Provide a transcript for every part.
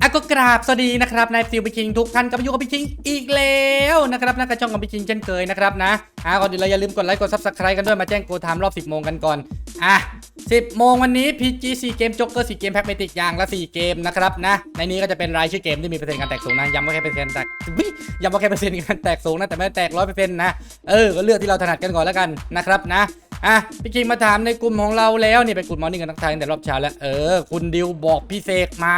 อะก็กราบสวัสดีนะครับนายฟิวพี่คิงทุกท่านกับอยู่กับพี่คิงอีกแล้วนะครับนะกระช่องของพี่คิงเช่นเคยนะครับนะอะก่อนอื่นเราอย่าลืมกดไลค์กดซับสไครต์กันด้วยมาแจ้งโกไทม์รอบ 10 โมงกันก่อนอะ 10 โมงวันนี้ PG 4เกมจ็อกเกอร์4เกมแพ็กเมติกอย่างละ 4 เกมนะครับนะ ในนี้ก็จะเป็นรายชื่อเกมที่มีเปอร์เซ็นต์การแตกสูงนะย้ำว่าแค่เปอร์เซ็นต์แตกย้ำว่าแค่เปอร์เซ็นต์การแตกสูงนะแต่ไม่แตกร้อยเปอร์เซ็นต์นะเออก็เลือกที่เราถนัดกันก่อนแล้วกันนะครับนะอะพี่คิงมาถามในกลุ่มของเราแล้วนี่เป็นกลุ่มมอร์นิ่งกันทักทายตั้งแต่รอบเช้าแล้วเออคุณดิวบอกพี่เสกมา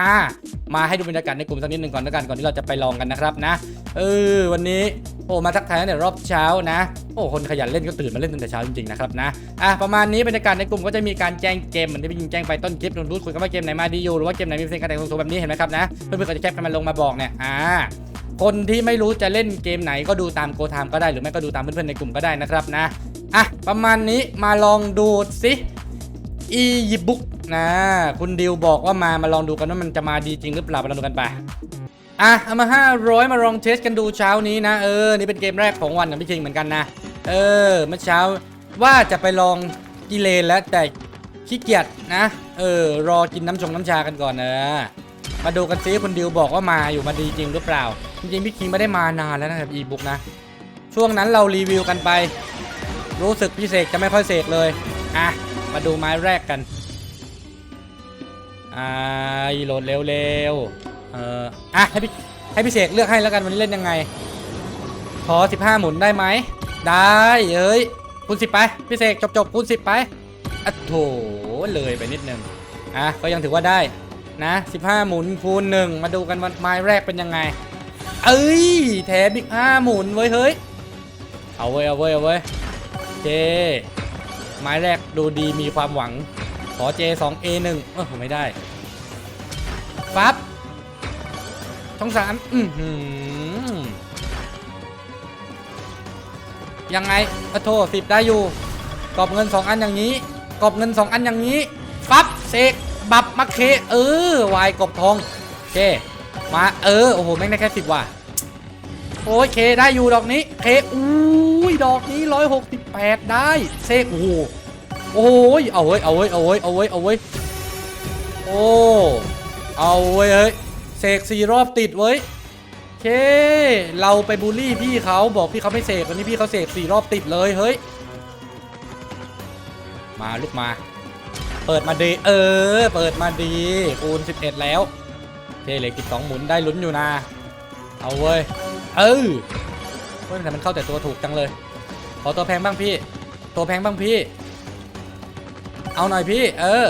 มาให้ดูบรรยากาศในกลุ่มสักนิดหนึ่งก่อนแล้วกันก่อนที่เราจะไปลองกันนะครับนะเออวันนี้ โอ้มาทักทายตั้งแต่รอบเช้านะ โอ้คนขยันเล่นก็ตื่นมาเล่นตั้งแต่เช้าจริงๆนะครับนะอะประมาณนี้บรรยากาศในกลุ่มก็จะมีการแจ้งเกมเหมือนที่พี่คิงแจ้งไปต้นคลิปนนพูดคุยกันว่าเกมไหนมาดีอยู่หรือว่าเกมไหนมีเปอร์เซ็นการแตกสูงๆแบบนี้เห็นไหมครับนะเพื่อนๆก็จะแคปกันมาลงมาบอกเนี่ยอ่าคนที่ไม่รู้จะเล่นเกมไหนก็ดูตามโกทามก็ได้หรือไม่ก็ดูตามเพื่อนๆในกลุ่มก็ได้นะครับนะอะประมาณนี้มาลองดูสิอียิบุ๊กนะ คุณดิวบอกว่ามามาลองดูกันว่ามันจะมาดีจริงหรือเปล่ามาลองดูกันไป อะเอามา 500 มาลองเทสกันดูเช้านี้นะ เออ นี่เป็นเกมแรกของวันของพี่คิงเหมือนกันนะ เออ เมื่อเช้าว่าจะไปลองกิเลนแล้วแต่ขี้เกียจนะ เออ รอกินน้ำชงน้ำชากันก่อนนะมาดูกันซิคุณดิวบอกว่ามาอยู่มาดีจริงหรือเปล่า จริงๆพี่คิงไม่ได้มานานแล้วนะครับอีบุ๊กนะ ช่วงนั้นเรารีวิวกันไป รู้สึกพี่เสกจะไม่ค่อยเสกเลย อะ มาดูไม้แรกกัน อ่าโหลดเร็วๆ อออะให้พี่ให้พี่เสกเลือกให้แล้วกันวันนี้เล่นยังไง ขอ 15 หมุนได้ไหม ได้เอ้ยคูณ10ไปพี่เสกจบจบคูณ10ไปอะโถเลยไปนิดนึงอะก็ยังถือว่าได้นะ15 หมุนคูณ1มาดูกันว่าไม้แรกเป็นยังไง เอ้ยแถมอีก5หมุนเว้ยเฮ้ยเอาเว้ยเอาเว้ยเอาเว้ยเจไม้แรกดูดีมีความหวัง ขอเจ2 A 1เออไม่ได้ปั๊บ ช่องสามอือหือยังไงอะโทสิบได้อยู่กรอบเงิน2อันอย่างนี้กรอบเงิน2อันอย่างนี้ปั๊บเสกบับมาเค เออวายกรอบทองเค มาเออ โอ้โห แม่งได้แค่สิบว่ะ โอ้ยเคได้อยู่ดอกนี้ เคอุ้ยดอกนี้ร้อยหกสิบแปดได้ เซกโอ้โหโอ้ยเอาเว้ย เอาเว้ย เอาเว้ย เอาเว้ย เอาเว้ย โอ้ เอาเว้ยเฮ้ย เสกสี่รอบติดเว้ยเค เราไปบูลลี่พี่เขาบอกพี่เขาไม่เสกวันนี้พี่เขาเสกสี่รอบติดเลยเฮ้ย มาลูกมา เปิดมาดีเออ เปิดมาดีคูณ11 แล้วเคเหลือกิดสองหมุนได้ลุ้นอยู่นะเอาเว้ย เออเว้ยแต่มันเข้าแต่ตัวถูกจังเลย ขอตัวแพงบ้างพี่ ตัวแพงบ้างพี่ เอาหน่อยพี่ เออ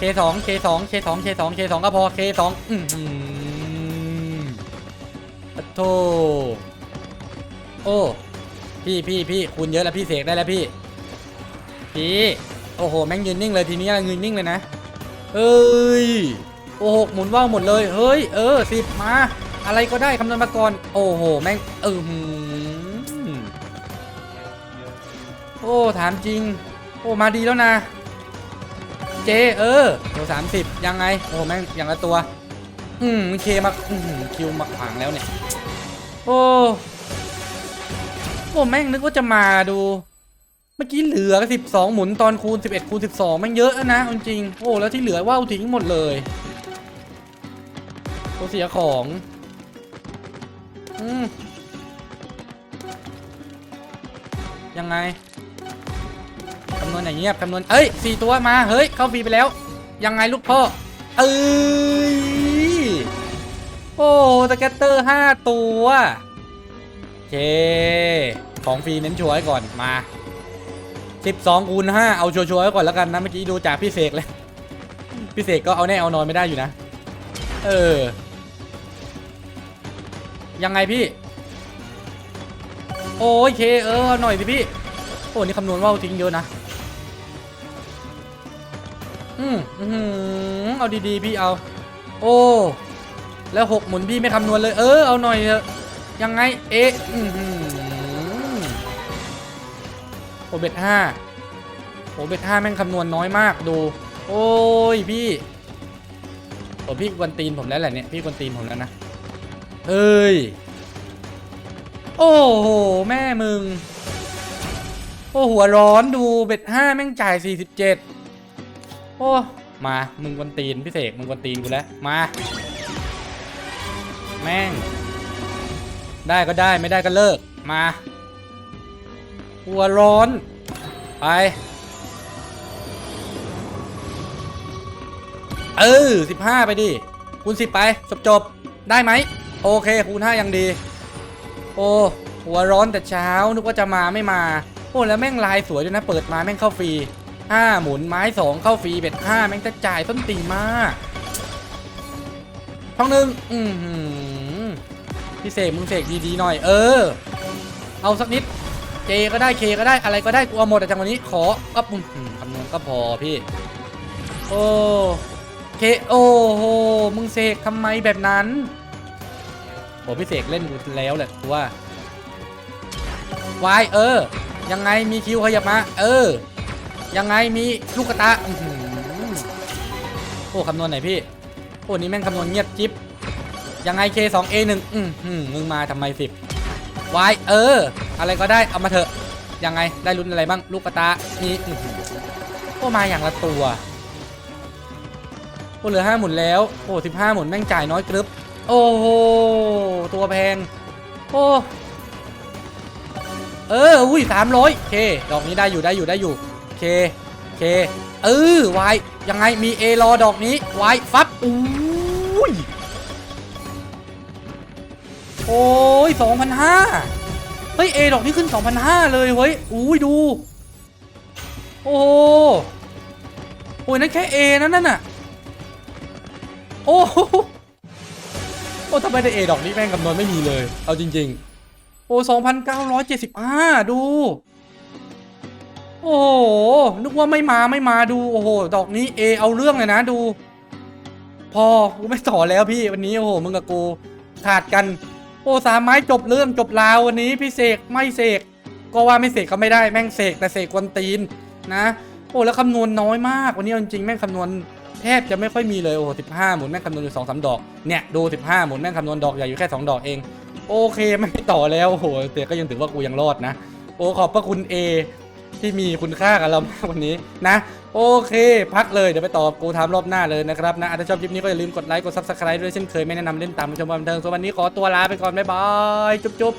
K2 K2 K2 K2 K2 ก็พอ K2 อือหือปะโทโอ้ พี่พี่พี่คูณเยอะแล้วพี่เสกได้แล้วพี่ พี่ โอ้โห แม่งยืนนิ่งเลยทีนี้ยืนนิ่งเลยนะเฮ้ย โอ้โห หมุนว่าวหมดเลย เฮ้ย เออสิบมา อะไรก็ได้คำนวณมาก่อน โอ้โห แม่งเออโอ้ ถามจริง โอ้ มาดีแล้วนะ เจ เออตัวสามสิบยังไง โอ้แม่งอย่างละตัว อืมเคมาอืมคิวมาขวางแล้วเนี่ย โอ้โอ้แม่งนึกว่าจะมาดู เมื่อกี้เหลือสิบสองหมุนตอนคูณสิบเอ็ดคูณสิบสองแม่งเยอะนะจริงโอ้แล้วที่เหลือว่าวทิ้งหมดเลยตัวเสียของอืมยังไงำนวณอย่างเงียบคำนวณเอ้ยสี่ตัวมา เฮ้ย เข้าฟรีไปแล้ว ยังไงลูกพ่อ เอ้ย โอ้สแกเตอร์ห้าตัวเค ของฟรีเน้นชัวร์ไว้ก่อนมา 12คูณ5เอาชัวร์ๆไว้ก่อนแล้วกันนะ เมื่อกี้ดูจากพี่เสกเลยพี่เสกก็เอาแน่เอานอนไม่ได้อยู่นะ เออ ยังไงพี่ โอเคเออหน่อยสิพี่ โอ้นี่คำนวณว่าวทิ้งเยอะนะ อืมอือหือเอาดีๆพี่เอา โอ้ แล้วหกหมุนพี่ไม่คำนวณเลย เออ เอาหน่อยเถอะ ยังไง เอ๊ะอือหือโอเบ็ดห้าโอเบ็ดห้าแม่งคำนวณน้อยมากดู โอ้ยพี่โอ้พี่กวนตีนผมแล้วแหละเนี่ย พี่กวนตีนผมแล้วนะเอ้ย โอ้โห แม่มึง โอหัวร้อนดูเบ็ดห้าแม่งจ่ายสี่สิบเจ็ด โอ้มา มึงกวนตีนพี่เสกมึงกวนตีนกูแล้ว มา แม่ง ได้ก็ได้ไม่ได้ก็เลิก มาหัวร้อน ไป เออสิบห้าไปดิ คูณสิบไปจบจบ ได้ไหม โอเค คูณห้ายังดี โอ้ หัวร้อนแต่เช้า นึกว่าจะมาไม่มา โอ้ แล้วแม่งลายสวยด้วยนะ เปิดมาแม่งเข้าฟรี ห้าหมุนไม้สองเข้าฟรีเบ็ดห้าแม่งจะจ่ายต้นตีมากท้องหนึ่งอือหือพี่เสกมึงเสกดีๆหน่อย เออ เอาสักนิดเจก็ได้เคก็ได้อะไรก็ได้กูเอาหมดแต่จังวันนี้ขอก็ปุ่มอืมคำนวณก็พอพี่ โอ้เคโอ้โหมึงเสกทำไมแบบนั้นโอ้พี่เสกเล่นกูแล้วแหละกูว่าวายเออ ยังไงมีคิวขยับมา เออ ยังไงมีลูกกระตาอื้อหือโอ้คำนวณไหนพี่โอ้นี่แม่งคำนวณเงียบจิ๊บยังไง K2A1 อืมมมึงมาทำไมสิบวายเออ อะไรก็ได้เอามาเถอะ ยังไงได้ลุ้นอะไรบ้างลูกกระตามีโอ้มาอย่างละตัวโอ้เหลือห้าหมุนแล้วโอ้สิบห้าหมุนแม่งจ่ายน้อยกรึบโอ้โหตัวแพงโอ้เออ อุ้ยสามร้อยเค ดอกนี้ได้อยู่ได้อยู่ได้อยู่ เคเคเออวายยังไงมีเอรอดอกนี้วายฟับอุ้ยโอ้ยสองพันห้าเฮ้ยเอดอกนี่ขึ้น2,500เลยเฮ้ยอุ้ยดู โอ้โหโอ้ยนั่นแค่ A นั่นนั่นน่ะโอ้โหโอ้ทำไมได้ A ดอกนี้แม่งคำนวณไม่มีเลย เอาจริง ๆ โอ้2,975ดู โอ้โห นึกว่าไม่มาไม่มาดู โอ้โห ดอกนี้ A เอาเรื่องเลยนะดู พอ กูไม่ต่อแล้วพี่วันนี้ โอ้โห มึงกับกูขาดกัน โอ้สามไม้จบเรื่องจบราววันนี้พี่เสกไม่เสก ก็ว่าไม่เสกก็ไม่ได้แม่งเสกแต่เสกกวนตีนนะ โอ้แล้วคำนวณน้อยมาก วันนี้จริงๆแม่งคำนวณแทบจะไม่ค่อยมีเลยโอ้สิบห้าหมุนแม่งคำนวณอยู่สองสามดอก เนี่ยดูสิบห้าหมุนแม่งคำนวณดอกใหญ่อยู่แค่สองดอกเอง โอเคไม่ต่อแล้วโอ้โหแต่ก็ยังถือว่ากูยังรอดนะ โอ้ขอบพระคุณ A ที่มีคุณค่ากับเรามากวันนี้นะ โอเค พักเลยเดี๋ยวไปตอบกูทำรอบหน้าเลยนะครับนะถ้าชอบคลิปนี้ก็อย่าลืมกดไลค์กดซับสไครต์ด้วยเช่นเคยไม่แนะนำเล่นตามผู้ชมบันเทิงส่วนวันนี้ขอตัวลาไปก่อนบ๊ายบายจุ๊บ